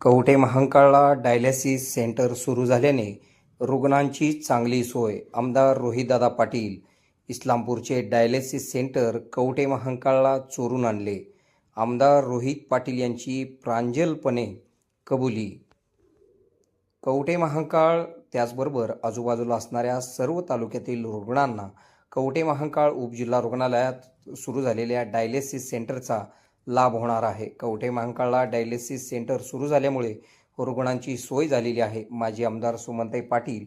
कवठे महांकाळला dialysis centre सुरू झाल्याने रुग्णांची चांगली सोय. आमदार रोहितदादा पाटील इस्लामपूरचे डायलिसिस सेंटर कवठे महांकाळला चोरून आणले. आमदार रोहित पाटील यांची प्रांजलपणे कबुली. कवठे महांकाळ त्याचबरोबर आजूबाजूला असणाऱ्या सर्व तालुक्यातील रुग्णांना कवठे महांकाळ उपजिल्हा रुग्णालयात सुरू झालेल्या डायलिसिस सेंटरचा लाभ होणार आहे. कवठे महांकाळला डायलिसिस सेंटर सुरू झाल्यामुळे रुग्णांची सोय झालेली आहे. माजी आमदार सुमनताई पाटील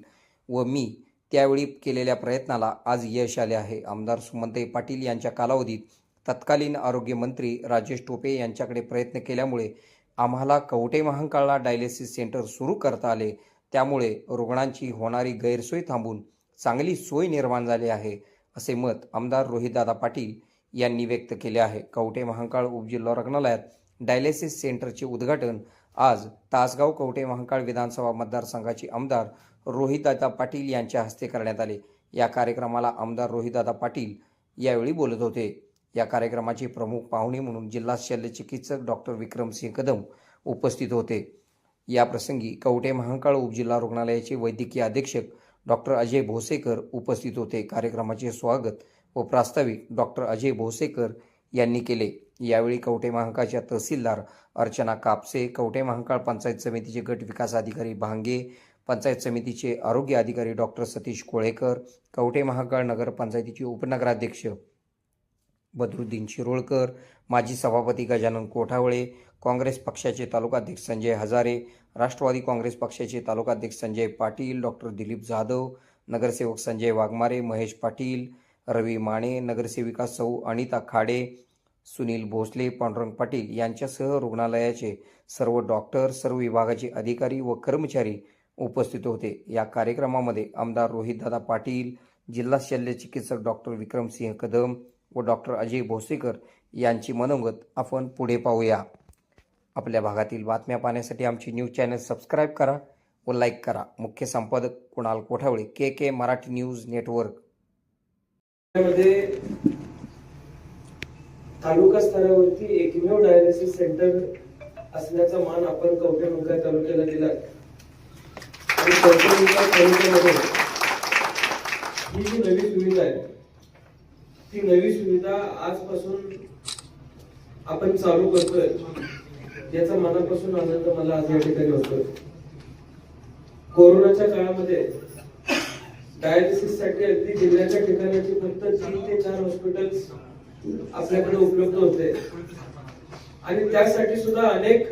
व मी त्यावेळी केलेल्या प्रयत्नाला आज यश आले आहे. आमदार सुमनताई पाटील यांच्या कालावधीत तत्कालीन आरोग्यमंत्री राजेश टोपे यांच्याकडे प्रयत्न केल्यामुळे आम्हाला कवटे महांकाळला डायलिसिस सेंटर सुरू करता आले. त्यामुळे रुग्णांची होणारी गैरसोय थांबून चांगली सोय निर्माण झाली आहे असे मत आमदार रोहितदादा पाटील यांनी व्यक्त केले आहे. कवटे महांकाळ उपजिल्हा रुग्णालयात डायलिसिस सेंटरचे उद्घाटन आज तासगाव कवटे महांकाळ विधानसभा मतदारसंघाचे आमदार रोहितदादा पाटील यांच्या हस्ते करण्यात आले. या कार्यक्रमाला आमदार रोहितदादा पाटील यावेळी बोलत होते. या कार्यक्रमाचे प्रमुख पाहुणे म्हणून जिल्हा शल्यचिकित्सक डॉक्टर विक्रमसिंह कदम उपस्थित होते. या प्रसंगी महांकाळ उपजिल्हा रुग्णालयाचे वैद्यकीय अधीक्षक डॉक्टर अजय भोसेकर उपस्थित होते. कार्यक्रमाचे स्वागत व प्रास्ताविक डॉक्टर अजय भोसेकर यांनी केले. यावेळी कवठे महांकाळच्या तहसीलदार अर्चना कापसे कवठे महांकाळ पंचायत समितीचे गट विकास अधिकारी भांगे पंचायत समितीचे आरोग्य अधिकारी डॉक्टर सतीश कोळेकर कवठे महाकाळ नगरपंचायतीचे उपनगराध्यक्ष बदरुद्दीन शिरोळकर माजी सभापती गजानन कोठावळे काँग्रेस पक्षाचे तालुकाध्यक्ष संजय हजारे राष्ट्रवादी काँग्रेस पक्षाचे तालुकाध्यक्ष संजय पाटील डॉक्टर दिलीप जाधव नगरसेवक संजय वाघमारे महेश पाटील रवी माने नगरसेविका सौ अनिता खाडे सुनील भोसले पांडुरंग पाटील यांच्यासह रुग्णालयाचे सर्व डॉक्टर सर्व विभागाचे अधिकारी व कर्मचारी उपस्थित होते. या कार्यक्रमामध्ये आमदार रोहितदादा पाटील जिल्हा शल्य चिकित्सक डॉक्टर विक्रमसिंह कदम व डॉक्टर अजय भोसेकर यांची मनोगत आपण पुढे पाहूया. आपल्या भागातील बातम्या पाहण्यासाठी आमची न्यूज चॅनल सबस्क्राईब करा व लाईक करा. मुख्य संपादक Kunal Kothawale K K Marathi news network. तालुका स्तरावरती एकमेव डायलिसिस सेंटर असल्याचा मान आपण कवठे मंका तालुक्याला दिला. आणि कवठे मंका तालुक्यामध्ये ही जी नवी सुविधा आहे ती नवी सुविधा आजपासून आपण चालू करतोय. याचा मनापासून आनंद मला आज या ठिकाणी होतोय. कोरोनाच्या काळामध्ये डायलिसिससाठी अगदी जिल्ह्याच्या ठिकाणाची फक्त तीन ते चार हॉस्पिटल्स आपल्याकडे उपलब्ध होते. आणि त्यासाठी सुद्धा अनेक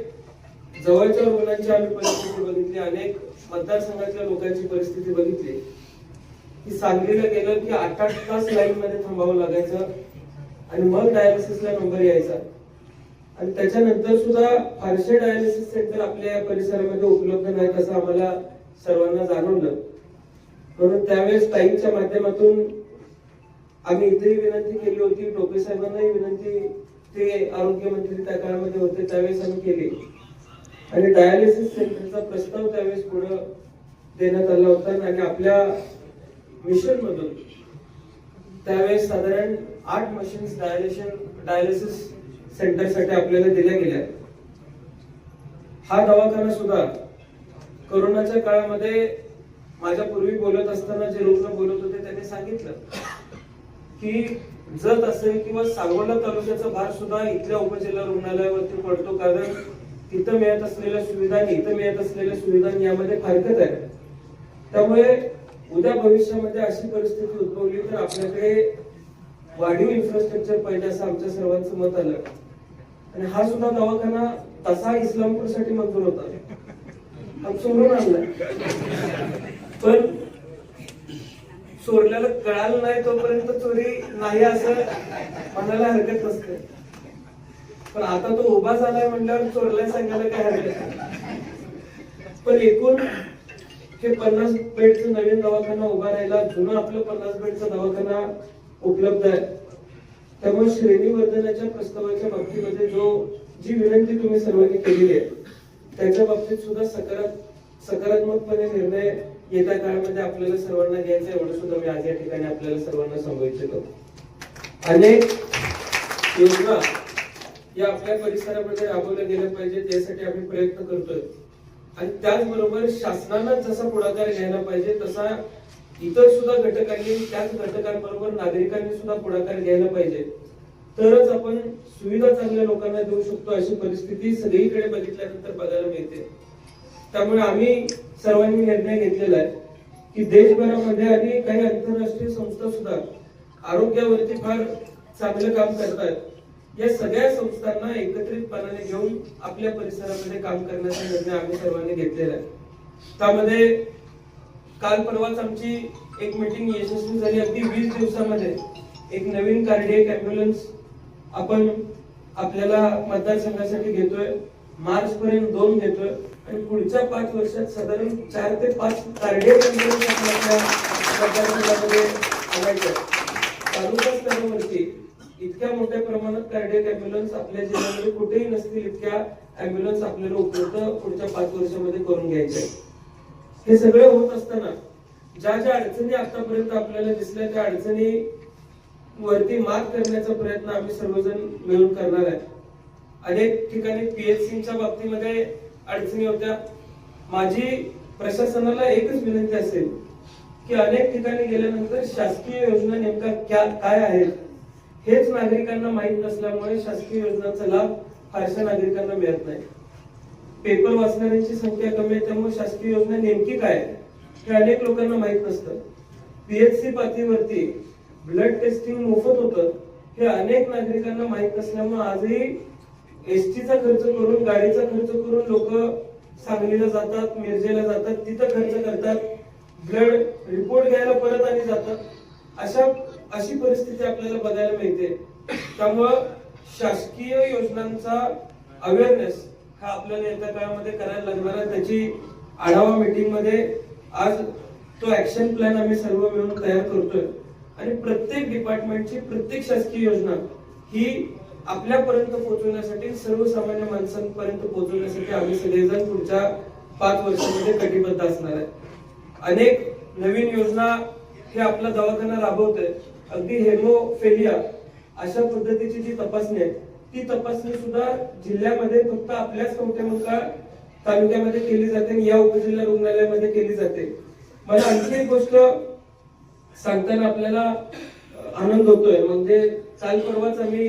जवळच्या रुग्णांची आम्ही परिस्थिती बघितली अनेक मतदारसंघातल्या लोकांची परिस्थिती बघितली. की सांगलीला गेलं की आठ आठ तास लाईन मध्ये थांबावं लागायचं आणि मग डायलिसिसला नंबर यायचा. आणि त्याच्यानंतर सुद्धा फारसे डायलिसिस सेंटर आपल्या परिसरामध्ये उपलब्ध नाहीत असं आम्हाला सर्वांना जाणवलं. म्हणून त्यावेळेस ताईंच्या माध्यमातून आम्ही इथेही विनंती केली होती टोपे साहेबांनाही विनंती ते आरोग्यमंत्री त्या काळामध्ये होते त्यावेळेस आम्ही केली. आणि डायलिसिस सेंटरचा प्रस्ताव त्यावेळेस पुढे देण्यात आला होता आणि आपल्या मिशन मधून त्यावेळेस साधारण आठ मशीन्स डायलेशन डायलिसिस सेंटरसाठी आपल्याला दिल्या गेल्या. हा दवाखाना सुद्धा कोरोनाच्या काळामध्ये माझ्या पूर्वी बोलत असताना जे रुग्ण बोलत होते त्यांनी सांगितलं की जत असेल किंवा सांगोला तालुक्याचा भार सुद्धा इथल्या उपजिल्हा रुग्णालयावरती पडतो कारण तिथं मिळत असलेल्या सुविधा आणि इथं मिळत असलेल्या सुविधा यामध्ये फारकत आहे. त्यामुळे उद्या भविष्यामध्ये अशी परिस्थिती उद्भवली तर आपल्याकडे वाढीव इन्फ्रास्ट्रक्चर पाहिजे असं आमच्या सर्वांचं मत आलं. आणि हा सुद्धा दवाखाना तसा इस्लामपूरसाठी मंजूर होता. आणि चोरून आणलाय पण चोरल्याला कळालं नाही तोपर्यंत चोरी नाही असं म्हणायला हरकत नसते. पण आता तो उभा झालाय म्हणल्यावर चोरल्या सांगायला काय हरकत नाही. पण एकूण हे पन्नास बेडचं नवीन दवाखाना उभा राहिला जुनं आपलं पन्नास बेडचा दवाखाना उपलब्ध आहे. त्यामुळे श्रेणीवर्धनाच्या प्रस्तावाच्या बाबतीमध्ये जो जी विनंती तुम्ही सर्वांनी केलेली आहे त्याच्या बाबतीत सुद्धा सकारात सकारात्मकपणे निर्णय येत्या काळामध्ये आपल्याला सर्वांना घ्यायचं एवढं सुद्धा मी आज या ठिकाणी आपल्याला सर्वांना सांगू इच्छितो अनेक योजना या आपल्या परिसरामध्ये राबवल्या गेल्या पाहिजेत यासाठी आम्ही प्रयत्न करतोय. आणि त्याचबरोबर शासनानं जसा पुढाकार घ्यायला पाहिजे तसा इतर सुद्धा घटकांनी त्याच घटकांबरोबर नागरिकांनी सुद्धा पुढाकार घ्यायला पाहिजे. तरच आपण सुविधा चांगल्या लोकांना देऊ शकतो अशी परिस्थिती सगळीकडे बघितल्यानंतर बघायला मिळते. त्यामुळे आम्ही सर्वांनी निर्णय घेतलेला आहे की देशभरामध्ये आणि काही आंतरराष्ट्रीय संस्था सुद्धा आरोग्यावरती फार चांगलं काम करतात. या सगळ्या संस्थांना एकत्रितपणाने घेऊन आपल्या परिसरामध्ये काम करण्याचा निर्णय आम्ही सर्वांनी घेतलेला आहे. त्यामध्ये काल परवाच आमची एक मीटिंग यशस्वी झाली. अगदी वीस दिवसामध्ये एक नवीन कार्डियक अँब्युलन्स आपण आपल्याला मतदारसंघासाठी घेतोय. मार्च पर्यंत दोन घेतोय. आणि पुढच्या पाच वर्षात साधारण चार ते पाच टार्गेट आपल्या मतदारसंघामध्ये तालुका स्तरावरती इतक्या मोठ्या प्रमाणात कार्डियक अँब्युलन्स आपल्या जिल्ह्यामध्ये कुठेही नसतील इतक्या अँब्युलन्स आपल्याला उपलब्ध पुढच्या पाच वर्षामध्ये करून घ्यायचे हे सगळे होत असताना ज्या ज्या अडचणी आतापर्यंत आपल्याला दिसल्या त्या अडचणी वरती मात करण्याचा प्रयत्न आम्ही सर्वजण मिळून करणार आहे अनेक ठिकाणी पीएचसीच्या बाबतीमध्ये अडचणी होत्या. माझी प्रशासनाला एकच विनंती असेल की अनेक ठिकाणी गेल्यानंतर शासकीय योजना नेमका क्या काय आहेत हेच नागरिकांना माहीत नसल्यामुळे शासकीय योजनांचा लाभ फारशा नागरिकांना मिळत नाही. पेपर वाचणाऱ्यांची संख्या कमी आहे त्यामुळे शासकीय योजना नेमकी काय आहे हे अनेक लोकांना माहीत नसतं. पीएचसी पातळीवरती ब्लड टेस्टिंग मोफत होतं हे अनेक नागरिकांना माहीत नसल्यामुळे आजही एसटीचा खर्च करून गाडीचा खर्च करून लोक सांगलीला जातात मिरजेला जातात तिथं खर्च करतात. ब्लड रिपोर्ट घ्यायला परत आणि जातात. अशा अशी परिस्थिती आपल्याला बघायला मिळते. त्यामुळं शासकीय योजनांचा अवेअरनेस हा आपल्याला येत्या काळामध्ये करायला लागणार आहे. त्याची आढावा मीटिंगमध्ये आज तो ऍक्शन प्लॅन आम्ही सर्व मिळून तयार करतोय. आणि प्रत्येक डिपार्टमेंटची प्रत्येक शासकीय योजना ही आपल्यापर्यंत पोहोचवण्यासाठी सर्वसामान्य माणसांपर्यंत पोहोचवण्यासाठी आम्ही सगळेजण पुढच्या पाच वर्षामध्ये कटिबद्ध असणार आहे. अनेक नवीन योजना हे आपला दवाखाना राबवत आहे अगदी हेमोफेलिया अशा पद्धतीची जी तपासणी आहे ती तपासणी सुद्धा जिल्ह्यामध्ये फक्त आपल्याच कवटेमंकाळ तालुक्यामध्ये केली जाते आणि या उपजिल्हा रुग्णालयामध्ये केली जाते. मला आणखी एक गोष्ट सांगताना आपल्याला आनंद होतोय. म्हणजे काल परवाच आम्ही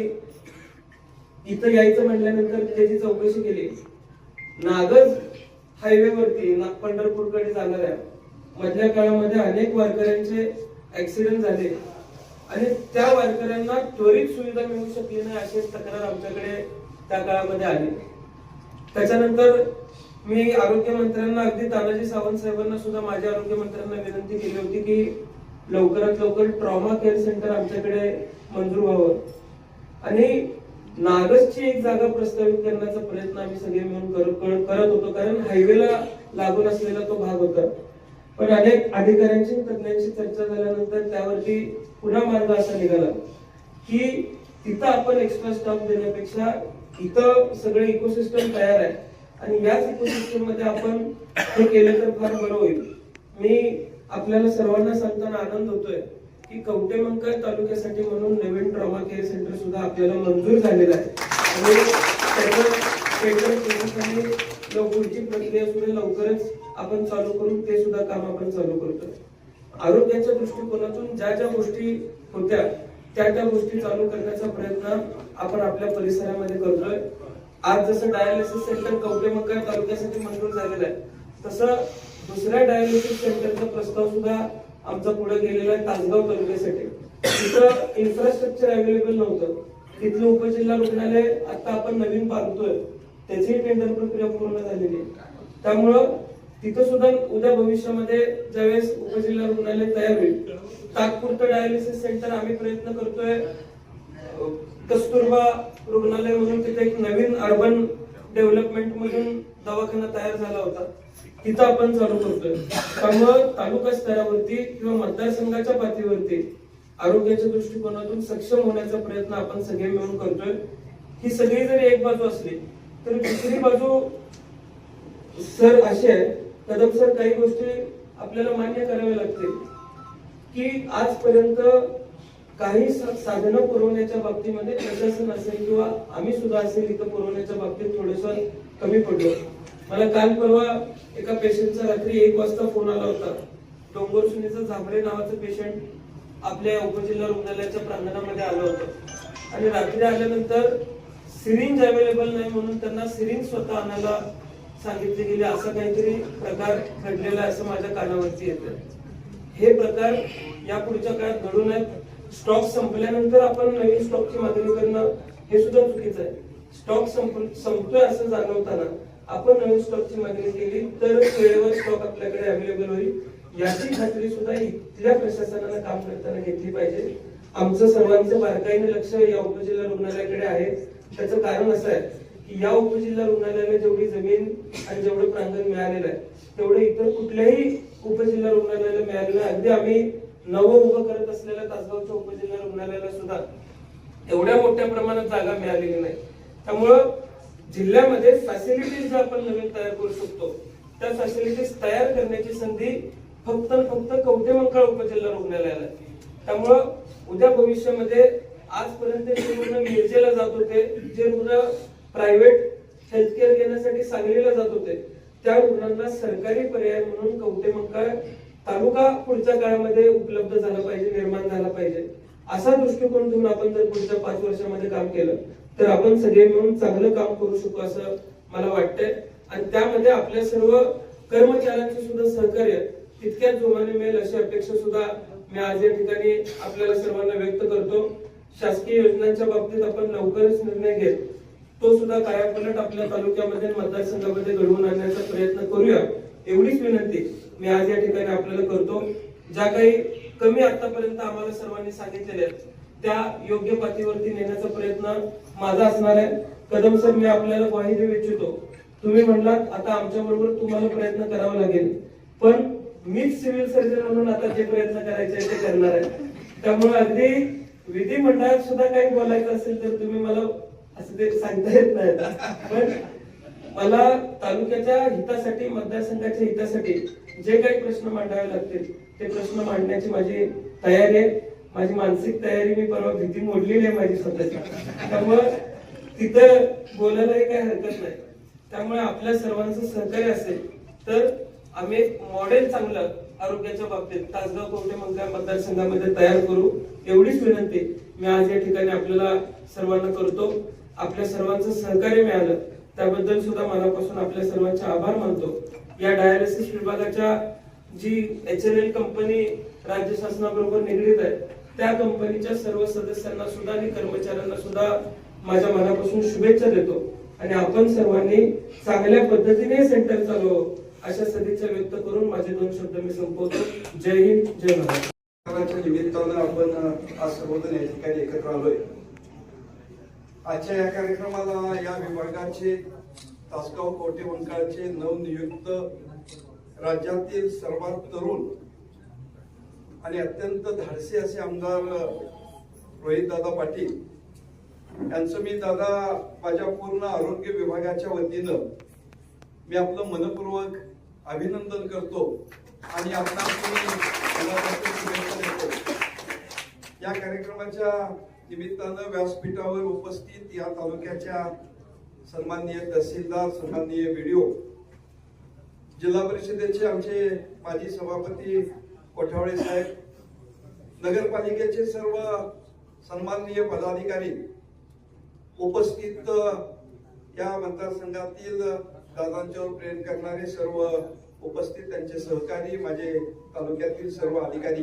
इथं यायचं म्हटल्यानंतर त्याची चौकशी केली. नागज हायवेवरती नाग पंढरपूरकडे जाणाऱ्या. मधल्या काळामध्ये अनेक वारकऱ्यांचे ऍक्सिडेंट झाले. आणि त्या वारकऱ्यांना त्वरित सुविधा मिळू शकली नाही अशी तक्रार आमच्याकडे त्या काळामध्ये आली. त्याच्यानंतर मी आरोग्य मंत्र्यांना अगदी तानाजी सावंत साहेबांना सुद्धा माझ्या आरोग्य मंत्र्यांना विनंती केली होती की लवकरात लवकर ट्रॉमा केअर सेंटर आमच्याकडे मंजूर व्हावं. आणि नागसची एक जागा प्रस्तावित करण्याचा प्रयत्न आम्ही सगळे मिळून करत होतो. कारण हायवेला लागून असलेला तो भाग होता. पण अनेक अधिकाऱ्यांची तज्ञांची चर्चा झाल्यानंतर त्यावरती पुन्हा मार्ग असा निघाला की तिथं आपण एक्स्ट्रा स्टॉप देण्यापेक्षा इथं सगळे इकोसिस्टम तयार आहे. आणि याच इकोसिस्टममध्ये आपण हे केलं तर फार बरं होईल. मी आपल्याला सर्वांना सांगताना आनंद होतोय. की कवटेमंकाळ तालुक्यासाठी म्हणून नवीन ट्रॉमा केअर सेंटर सुद्धा आपल्याला मंजूर झालेलं आहे. आणि पुढची प्रक्रिया सुद्धा लवकरच आपण चालू करून ते सुद्धा काम आपण चालू करतोय. आरोग्याच्या दृष्टिकोनातून ज्या ज्या गोष्टी होत्या त्या त्या गोष्टी चालू करण्याचा प्रयत्न आपण आपल्या परिसरामध्ये करतोय. आज जसं डायलिसिस सेंटर कवटेमंकाळ तालुक्यासाठी मंजूर झालेलं आहे तसं दुसऱ्या डायलिसिस सेंटरचा प्रस्ताव सुद्धा आमचा पुढे गेलेला आहे तासगाव तालुक्यासाठी तिथं इन्फ्रास्ट्रक्चर अवेलेबल नव्हतं. तिथलं उपजिल्हा रुग्णालय आता आपण नवीन बांधतोय त्याची टेंडर प्रक्रिया पूर्ण झालेली आहे. त्यामुळं तिथं सुद्धा उद्या भविष्यामध्ये ज्यावेळेस उपजिल्हा रुग्णालय तयार होईल तात्पुरतं डायलिसिस सेंटर आम्ही प्रयत्न करतोय. कस्तुरबा रुग्णालय म्हणून तिथे एक नवीन अर्बन डेव्हलपमेंट मधून दवाखाना तयार झाला होता. तिथं आपण चालू करतोय. त्यामुळं तालुका स्तरावरती किंवा मतदारसंघाच्या पातळीवरती आरोग्याच्या दृष्टिकोनातून सक्षम होण्याचा प्रयत्न आपण सगळे मिळून करतोय. ही सगळी जरी एक बाजू असली तर दुसरी बाजू सर अशी आहे कदम सर काही गोष्टी आपल्याला मान्य कराव्या लागतील की आजपर्यंत काही साधनं पुरवण्याच्या बाबतीमध्ये प्रशासन असेल किंवा आम्ही सुद्धा असेल इथं पुरवण्याच्या बाबतीत थोडस कमी पडलो. मला काल परवा एका पेशंटचा रात्री एक वाजता फोन आला होता. डोंगर सुनीचं झांबरे नावाचं पेशंट आपल्या उपजिल्हा रुग्णालयाच्या प्रांगणामध्ये आलं होतं. आणि रात्री आल्यानंतर सिरिंज अवेलेबल नाही म्हणून त्यांना सिरिंज स्वतः आणायला सांगितले गेले. असा काहीतरी प्रकार घडलेला आहे असं माझ्या कानावरती येत. हे प्रकार या पुढच्या काळात घडू नयेत स्टॉक संपल्यानंतर आपण नवीन स्टॉकची मागणी करणं हे सुद्धा चुकीचं आहे. स्टॉक संप संपतोय असं जाणवताना आपण नवीन स्टॉकची मागणी केली तर वेळेवर स्टॉक आपल्याकडे अवेलेबल होईल. याची खात्री सुद्धा इथल्या प्रशासनानं काम करताना घेतली पाहिजे. आमचं सर्वांचं बारकाईने लक्ष या उपजिल्हा रुग्णालयाकडे आहे. त्याचं कारण असं आहे की या उपजिल्हा रुग्णालयाला जेवढी जमीन आणि जेवढं प्रांगण मिळालेलं आहे तेवढं इतर कुठल्याही उपजिल्हा रुग्णालयाला मिळालेलं आहे अगदी आम्ही नवं उभं करत असलेल्या तासगावच्या उपजिल्हा रुग्णालयाला सुद्धा एवढ्या मोठ्या प्रमाणात जागा मिळालेली नाही. त्यामुळं जिल्ह्यामध्ये फॅसिलिटीज ज्या आपण नवीन तयार करू शकतो त्या फॅसिलिटीज तयार करण्याची संधी फक्त फक्त कवठे उपजिल्हा रुग्णालयाला त्यामुळं उद्या भविष्यामध्ये आजपर्यंत जे रुग्ण मिरजेला जात होते जे रुग्ण प्रायव्हेट हेल्थकेअर घेण्यासाठी सांगलीला जात होते त्या रुग्णांना सरकारी पर्याय म्हणून कवठे तालुका पुढच्या काळामध्ये उपलब्ध झाला पाहिजे निर्माण झाला पाहिजे. असा दृष्टिकोन घेऊन आपण जर पुढच्या पाच वर्षामध्ये काम केलं तर आपण सगळे मिळून चांगलं काम करू शकू असं मला वाटतंय. आणि त्यामध्ये आपल्या सर्व कर्मचाऱ्यांचे सुद्धा सहकार्य तितक्याच जोमाने मिळेल अशी अपेक्षा सुद्धा मी आज या ठिकाणी आपल्याला सर्वांना व्यक्त करतो. शासकीय योजनांच्या बाबतीत आपण लवकरच निर्णय घेत तो सुद्धा कायापलट आपल्या तालुक्यामध्ये मतदारसंघामध्ये घडवून आणण्याचा प्रयत्न करूया. एवढीच विनंती मी आज या ठिकाणी आपल्याला करतो. ज्या काही कमी आतापर्यंत आम्हाला सर्वांनी सांगितलेल्या आहेत त्या योग्य पातळीवरती नेण्याचा प्रयत्न माझा असणार आहे. कदम सर मी आपल्याला ग्वाही देऊ इच्छितो. तुम्ही म्हणलात आता आमच्या बरोबर तुम्हाला प्रयत्न करावा लागेल. पण मीच सिव्हिल सर्जन म्हणून आता जे प्रयत्न करायचे आहे ते करणार आहे. त्यामुळे अगदी विधिमंडळात सुद्धा काही बोलायचं असेल तर तुम्ही मला असं ते सांगता येत नाही. पण मला तालुक्याच्या हितासाठी मतदारसंघाच्या हितासाठी जे काही प्रश्न मांडावे लागतील ते प्रश्न मांडण्याची माझी तयारी आहे. माझी मानसिक तयारी मी परवा भीती मोडलेली आहे माझी स्वतःची. त्यामुळं तिथं बोलायलाही काही हरकत नाही. त्यामुळे आपल्या सर्वांचं सहकार्य असेल तर आम्ही एक मॉडेल चांगलं आरोग्याच्या बाबतीत तासगाव कोवटे मंगळ मतदारसंघामध्ये तयार करू एवढीच विनंती मी आज या ठिकाणी आपल्याला सर्वांना करतो. आपल्या सर्वांचं सहकार्य मिळालं त्याबद्दल सुद्धा मनापासून आपल्या सर्वांचे आभार मानतो. या डायलिसिस विभागाच्या G H L L company राज्य शासनाबरोबर निगडीत आहे त्या कंपनीच्या सर्व सदस्यांना सुद्धा आणि कर्मचाऱ्यांना सुद्धा माझ्या मनापासून शुभेच्छा देतो. आणि आपण सर्वांनी चांगल्या पद्धतीने सेंटर चालवावं अशा सदिच्छा व्यक्त करून माझे दोन शब्द मी संपवतो. जय हिंद जय महाराष्ट्र निमित्तानं आपण आज सर्वजण या ठिकाणी एकत्र आलोय. आजच्या या कार्यक्रमाला या विभागाचे तासगाव कोटे वंकाळचे नवनियुक्त राज्यातील सर्वात तरुण आणि अत्यंत धाडसी असे आमदार रोहित दादा पाटील यांचं मी दादा माझ्या पूर्ण आरोग्य विभागाच्या वतीनं मी आपलं मनपूर्वक अभिनंदन करतो आणि आपला या कार्यक्रमाच्या निमित्तानं व्यासपीठावर उपस्थित या तालुक्याच्या सन्माननीय तहसीलदार सन्माननीय व्हिडिओ जिल्हा परिषदेचे आमचे माजी सभापती कोठावळे साहेब नगरपालिकेचे सर्व सन्माननीय पदाधिकारी उपस्थित या मतदारसंघातील दादांच्यावर प्रेम करणारे सर्व उपस्थित त्यांचे सहकारी माझे तालुक्यातील सर्व अधिकारी.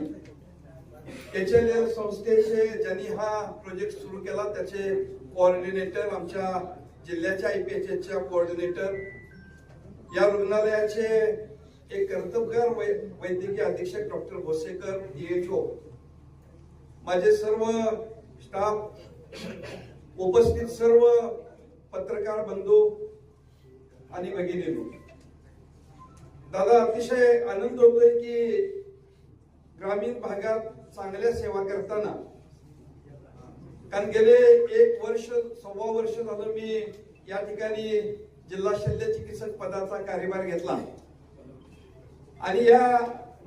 एच एल एल संस्थेचे ज्यांनी हा प्रोजेक्ट सुरू केला त्याचे कोऑर्डिनेटर आमच्या जिल्ह्याच्या आयपीएचच्या कोऑर्डिनेटर या रुग्णालयाचे एक कर्तबगार वै- वैद्यकीय अधीक्षक डॉक्टर भोसेकर डीएचओ माझे सर्व स्टाफ उपस्थित सर्व पत्रकार बंधू आणि भगिनी दादा अतिशय आनंद होतोय की ग्रामीण भागात चांगल्या सेवा करताना कारण गेले एक वर्ष सव्वा वर्ष झालं मी या ठिकाणी जिल्हा शल्य चिकित्सक पदाचा कार्यभार घेतला. आणि या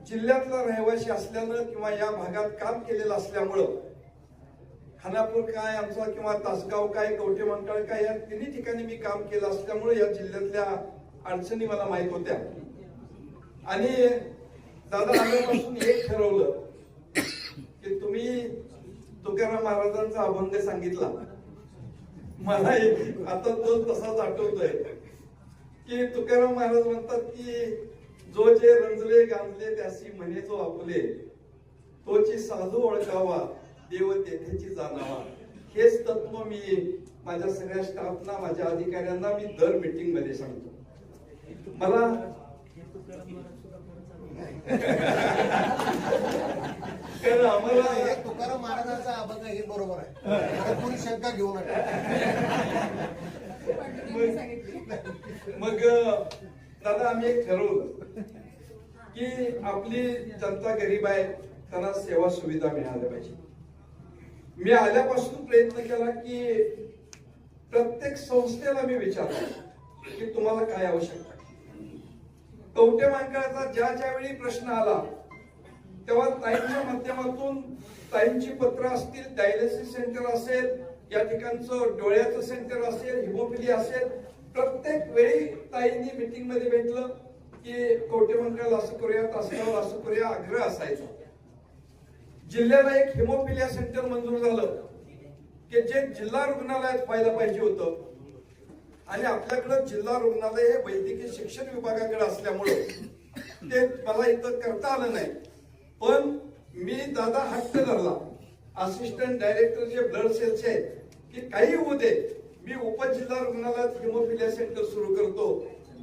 जिल्ह्यातला रहिवासी असल्यानं किंवा या भागात काम केलेलं असल्यामुळं खानापूर काय आमचा किंवा तासगाव काय कवठे मंडळ काय या तिन्ही ठिकाणी मी काम केलं असल्यामुळे या जिल्ह्यातल्या अडचणी मला माहीत होत्या. आणि दादा आल्यापासून हे ठरवलं की तुम्ही तुकाराम महाराजांचा अभंग सांगितला. मला एक- आता तो तसाच आठवतोय की तुकाराम महाराज म्हणतात की जो जे रंजले गांजले त्यासी म्हणे जो आपले तोची साधू ओळखावा देव तेथेची जाणावा. हेच तत्व मी माझ्या सगळ्या स्टाफना माझ्या अधिकाऱ्यांना मी दर मीटिंगमध्ये सांगतो. मला कारण आम्हाला तुकाराम महाराजांचा अभंग हे बरोबर आहे. आता कोणी शंका घेऊ नका. मग दादा आम्ही एक ठरवलं की आपली जनता गरीब आहे त्यांना सेवा सुविधा मिळाल्या पाहिजे मी आल्यापासून प्रयत्न केला की प्रत्येक संस्थेला मी विचारलं की तुम्हाला काय आवश्यकता आहे? कवटे मांकळाचा ज्या ज्यावेळी प्रश्न आला तेव्हा ताईंच्या माध्यमातून ताईंची पत्र असतील डायलिसिस सेंटर असेल या ठिकाणचं डोळ्याचं सेंटर असेल हिमोफिली असेल प्रत्येक वेळी ताईंनी मिटिंगमध्ये भेटलं की कवटे मंडळ असं करूया तासगाव असं करूया आग्रह असायचा. जिल्ह्याला एक हिमोफिलिया सेंटर मंजूर झालं की जे जिल्हा रुग्णालयात व्हायला पाहिजे होतं. आणि आपल्याकडं जिल्हा रुग्णालय हे वैद्यकीय शिक्षण विभागाकडे असल्यामुळे ते मला इथं करता आलं नाही. पण मी दादा हट्ट धरला. असिस्टंट डायरेक्टर जे ब्लड सेल्स आहेत की काही होऊ दे. मी उपजिल्हा रुग्णालयात हिमोफिलिया सेंटर सुरू करतो.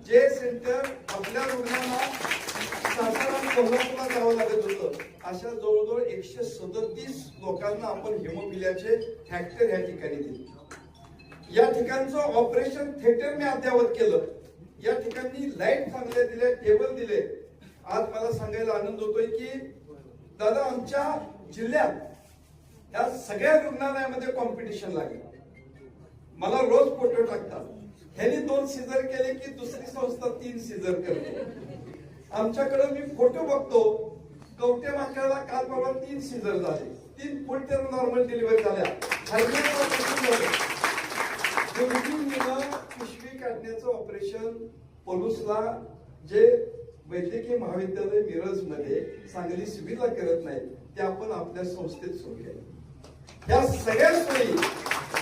जे सेंटर आपल्या रुग्णांना सातारा कोल्हापूरला जावं लागत होतं. अशा जवळजवळ एकशे सदतीस लोकांना आपण हिमोफिलियाचे फॅक्टर या ठिकाणी दिले. या ठिकाणचं ऑपरेशन थिएटर मी अद्यावत केलं. या ठिकाणी लाइट चांगले दिले टेबल दिले. आज मला सांगायला आनंद होतोय की दादा आमच्या जिल्ह्यात या सगळ्या रुग्णालयामध्ये कॉम्पिटिशन लागेल. मला रोज फोटो टाकतात. ह्यांनी दोन सीझर केले की दुसरी संस्था तीन सीझर करते. आमच्याकडे मी फोटो बघतो. कवटे माकडाला काल परवा तीन सीझर झाले. तीन फुल टर्म नॉर्मल डिलिव्हरी झाल्या. पिशवी काढण्याचं ऑपरेशन पोलूसला जे वैद्यकीय महाविद्यालय मिरजमध्ये चांगली सुविधा करत नाही ते आपण आपल्या संस्थेत सोडले या सगळ्या सोयी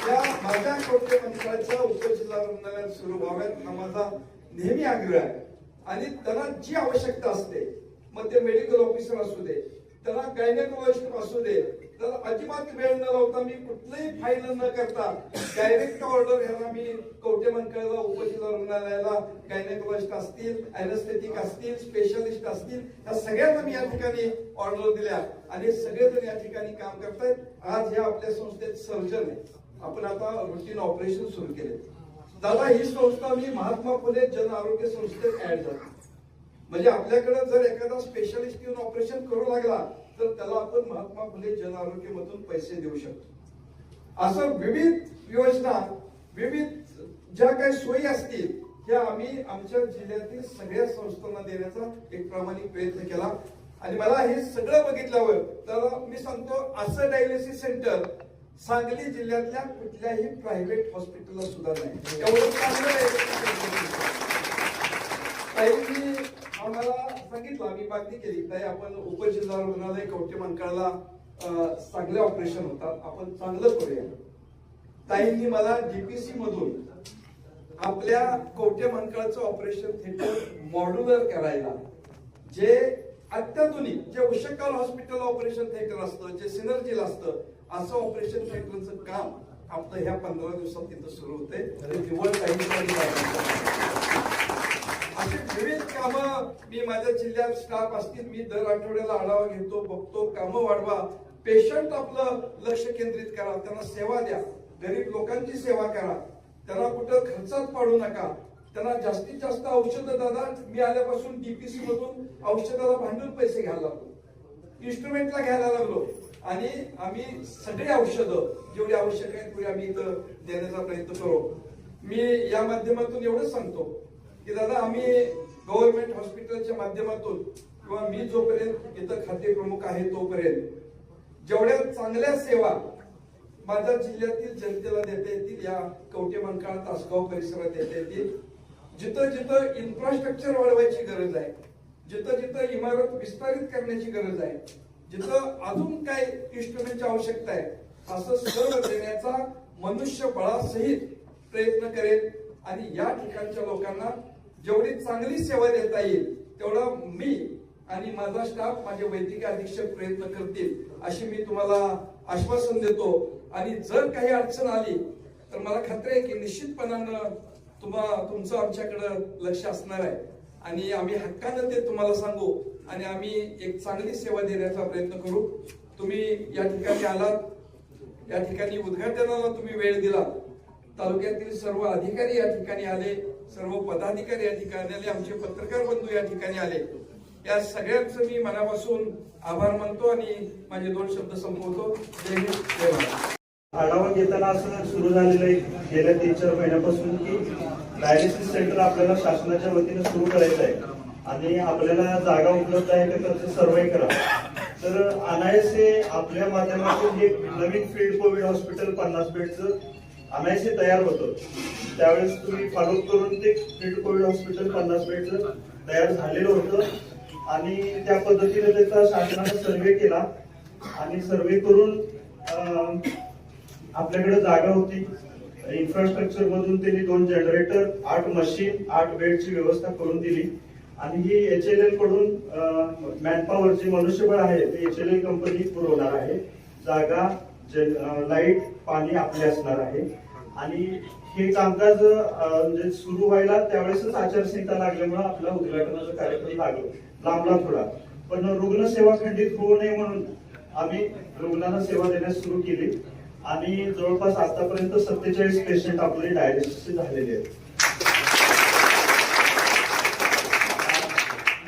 या माझ्या कोणत्या मंत्राच्या उपजिल्हा रुग्णालयात सुरू व्हाव्यात हा माझा नेहमी आग्रह आहे. आणि त्यांना जी आवश्यकता असते मग ते मेडिकल ऑफिसर असू दे त्याला गायनेकोलॉजिस्ट असू दे त्याला अजिबात वेळ न लावता मी कुठलंही फाईल न करता डायरेक्ट ऑर्डर ह्याला मी कवटे मंडळाला उपजिल्हा रुग्णालयाला गायनेकोलॉजिस्ट असतील अॅनेस्थेटिक असतील स्पेशलिस्ट असतील या सगळ्यांना मी या ठिकाणी ऑर्डर दिल्या. आणि सगळेजण या ठिकाणी काम करतायत. आज ह्या आपल्या संस्थेत सर्जन आहे आपण आता रुटीन ऑपरेशन सुरू केले. दादा ही संस्था मी महात्मा फुले जन आरोग्य संस्थेत ऍड झाली. म्हणजे आपल्याकडे जर एखादा स्पेशलिस्ट येऊन ऑपरेशन करू लागला तर त्याला आपण महात्मा फुले जन आरोग्य मधून पैसे देऊ शकतो. असं विविध योजना विविध ज्या काही सोयी असतील त्या आम्ही आमच्या जिल्ह्यातील सगळ्या संस्थांना देण्याचा एक प्रामाणिक प्रयत्न केला. आणि मला हे सगळं बघितल्यावर तर मी सांगतो असं डायलिसिस सेंटर सांगली जिल्ह्यातल्या कुठल्याही प्रायव्हेट हॉस्पिटलला सुद्धा नाही. एवढं चांगलं dialysis center. ताईंनी आम्हाला सांगितलं आम्ही मागणी केली. नाही आपण उपजिल्हा रुग्णालय कवटे मंकाळला चांगले ऑपरेशन होतात. आपण चांगलं करूया. ताईंनी मला डीपीसी मधून आपल्या कवटे मंकाळचं ऑपरेशन थिएटर मॉड्युलर करायला जे अत्याधुनिक जे उशकाल हॉस्पिटल ऑपरेशन थिएटर असतं जे सिनर्जीला असतं असं ऑपरेशन थिएटरचं काम आपलं ह्या पंधरा दिवसात तिथं सुरू होते ते निवड काही अशी विविध कामं मी माझ्या जिल्ह्यात स्टाफ असतील मी दर आठवड्याला आढावा घेतो बघतो कामं वाढवा. पेशंट आपलं लक्ष केंद्रित करा त्यांना सेवा द्या. गरीब लोकांची सेवा करा. त्यांना कुठं खर्चात पाडू नका. त्यांना जास्तीत जास्त औषधं दादा मी आल्यापासून डीपीसी मधून औषधाला भांडून पैसे घ्यायला लागलो. इन्स्ट्रुमेंटला घ्यायला लागलो. आणि आम्ही सगळे औषधं जेवढी आवश्यक आहेत तेवढी आम्ही इथं देण्याचा प्रयत्न करू. मी या माध्यमातून एवढंच सांगतो. की दादा आम्ही गव्हर्नमेंट हॉस्पिटलच्या माध्यमातून किंवा मी जोपर्यंत इथं खाते प्रमुख आहे तोपर्यंत जेवढ्या चांगल्या सेवा माझ्या जिल्ह्यातील जनतेला देता येतील या कवटे मंकाळ तासगाव परिसरात देता येतील जिथं जिथं इन्फ्रास्ट्रक्चर वाढवायची गरज आहे जिथं जिथं इमारत विस्तारित करण्याची गरज आहे जिथं अजून काय इन्स्ट्रुमेंटची आवश्यकता आहे असं सर्व देण्याचा मनुष्य बळासहित प्रयत्न करेल. आणि या ठिकाणच्या लोकांना जेवढी चांगली सेवा देता येईल तेवढा मी आणि माझा स्टाफ माझे वैद्यकीय अधीक्षक प्रयत्न करतील अशी मी तुम्हाला आश्वासन देतो. आणि जर काही अडचण आली तर मला खात्री आहे की निश्चितपणानं तुम्हा तुमचं आमच्याकडं लक्ष असणार आहे. आणि आम्ही हक्कानं ते तुम्हाला सांगू आणि आम्ही एक चांगली सेवा देण्याचा प्रयत्न करू. तुम्ही या ठिकाणी आलात या ठिकाणी उद्घाटनाला तुम्ही वेळ दिला तालुक्यातील सर्व अधिकारी या ठिकाणी आले. सर्व पदाधिकारी या ठिकाणी आले आमचे पत्रकार बंधू या ठिकाणी आले. या सगळ्यांचं मी मनापासून आभार मानतो आणि माझे दोन शब्द संपवतो. जय हिंद जय आढावा घेताना असं सुरू झालेलं आहे गेल्या तीन चार महिन्यापासून की डायलिसिस सेंटर आपल्याला शासनाच्या वतीने सुरू करायचं आहे. आणि आपल्याला जागा उपलब्ध आहे का त्याचं सर्वे करा. तर अनायसे आपल्या माध्यमातून एक नवीन फील्ड कोविड हॉस्पिटल पन्नास बेडचं आणायचे तयार होतं. त्यावेळेस तुम्ही फॉलोअप करून ते कोविड हॉस्पिटल पन्नास बेडचं तयार झालेलं होतं. आणि त्या पद्धतीने त्याचा शासनाने सर्वे केला. आणि सर्वे करून आपल्याकडे जागा होती. इन्फ्रास्ट्रक्चर मधून त्यांनी दोन जनरेटर आठ मशीन आठ बेडची व्यवस्था करून दिली. आणि ही एच एल एलकडून मॅनपॉवर जे मनुष्यबळ आहे ते एच एल एल कंपनी पुरवणार आहे. जागा लाइट पाणी आपले असणार आहे. आणि हे कामकाज म्हणजे सुरू व्हायला त्यावेळेसच आचारसंहिता लागल्यामुळे आपला उद्घाटनाचा कार्यक्रम लागलो. लांबला थोडा. पण रुग्णसेवा खंडित होऊ नये म्हणून आम्ही रुग्णांना सेवा देण्यास सुरू केली. आणि जवळपास आतापर्यंत सत्तेचाळीस पेशंट आपले डायलिसिस झालेले आहेत.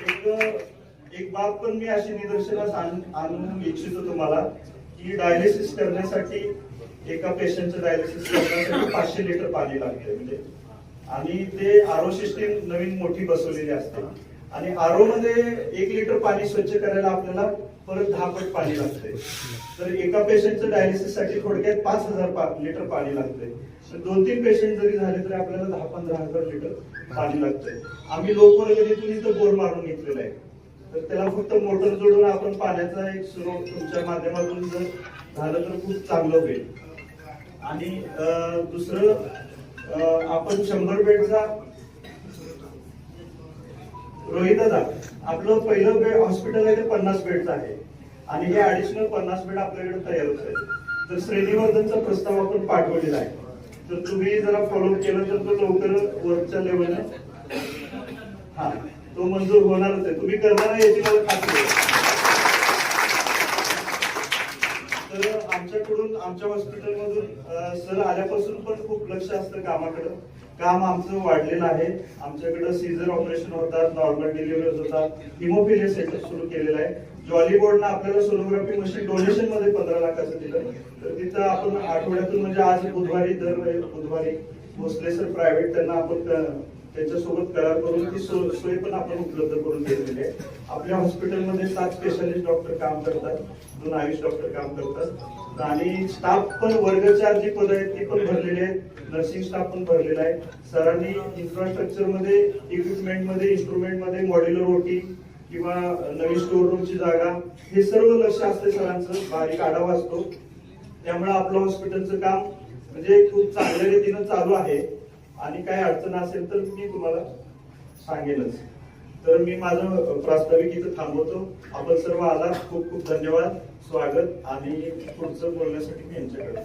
एक एक बाब पण मी अशी निदर्शनास आण- आणून इच्छितो तुम्हाला. की डायलिसिस करण्यासाठी एका पेशंटचं डायलिसिस करण्यासाठी पाचशे लिटर पाणी लागते म्हणजे. आणि ते आरो सिस्टीम नवीन मोठी बसवलेली असते. आणि आरो मध्ये एक लिटर पाणी स्वच्छ करायला आपल्याला परत दहा पट पाणी लागते तर एका पेशंटचं डायलिसिससाठी थोडक्यात पाच हजार लिटर पाणी लागते तर दोन तीन पेशंट जरी झाले तरी आपल्याला दहा पंधरा हजार लिटर पाणी लागतंय. आम्ही लोकवर्गणीतून इथं बोर मारून घेतलेला आहे. तर त्याला फक्त मोटर जोडून आपण पाण्याचा एक स्रोत तुमच्या माध्यमातून जर झालं तर खूप चांगलं होईल. आणि दुसरं आपण शंभर बेडचा रोहित दादा आपलं पहिलं बेड हॉस्पिटल आहे ते पन्नास बेडचं आहे. आणि हे ऍडिशनल पन्नास बेड आपल्याकडे तयार होत आहे तर श्रेणीवर्धनचा प्रस्ताव आपण पाठवलेला आहे. तर तुम्ही जरा फॉलो केलं तर तो लवकर वरच्या लेवलला हा. तो मंजूर होणारच आहे. तुम्ही करणार याची मला खात्री आहे. तर आमच्याकडून आमच्या हॉस्पिटलमधून सर आल्यापासून पण खूप लक्ष असतं कामाकडं. काम आमचं वाढलेलं आहे. आमच्याकडे सीझर ऑपरेशन होतात नॉर्मल डिलिव्हरी होतात हिमोफिलिया सेंटर सुरू केलेलं आहे. जॉली बोर्डनं आपल्याला सोनोग्राफी मशीन डोनेशनमध्ये पंधरा लाखाचं दिलं. तर तिथं आपण आठवड्यातून म्हणजे आज बुधवारी दर बुधवारी भोसले सर प्रायव्हेट त्यांना आपण त्यांच्यासोबत करार करून ती सोय पण आपण उपलब्ध करून दिलेली आहे. आपल्या हॉस्पिटलमध्ये सात स्पेशालिस्ट डॉक्टर काम करतात दोन आयुष डॉक्टर काम करतात. आणि स्टाफ पण वर्गचार जी पदं आहेत ती पण भरलेली आहेत. नर्सिंग स्टाफ पण भरलेला आहे. सरांनी इन्फ्रास्ट्रक्चरमध्ये इक्विपमेंटमध्ये इन्स्ट्रुमेंटमध्ये मॉड्युलर ओटी किंवा नवीन स्टोर रूमची जागा हे सर्व लक्ष असते सरांचं. बारीक आढावा असतो. त्यामुळे आपलं हॉस्पिटलचं काम म्हणजे खूप चांगल्या रीतीनं चालू आहे. आणि काय अडचण असेल तर मी तुम्हाला सांगेनच तर मी माझं प्रास्ताविक इथं थांबवतो. आपण सर्व आलात. खूप खूप धन्यवाद. स्वागत आणि पुढचं बोलण्यासाठी मी यांच्याकडे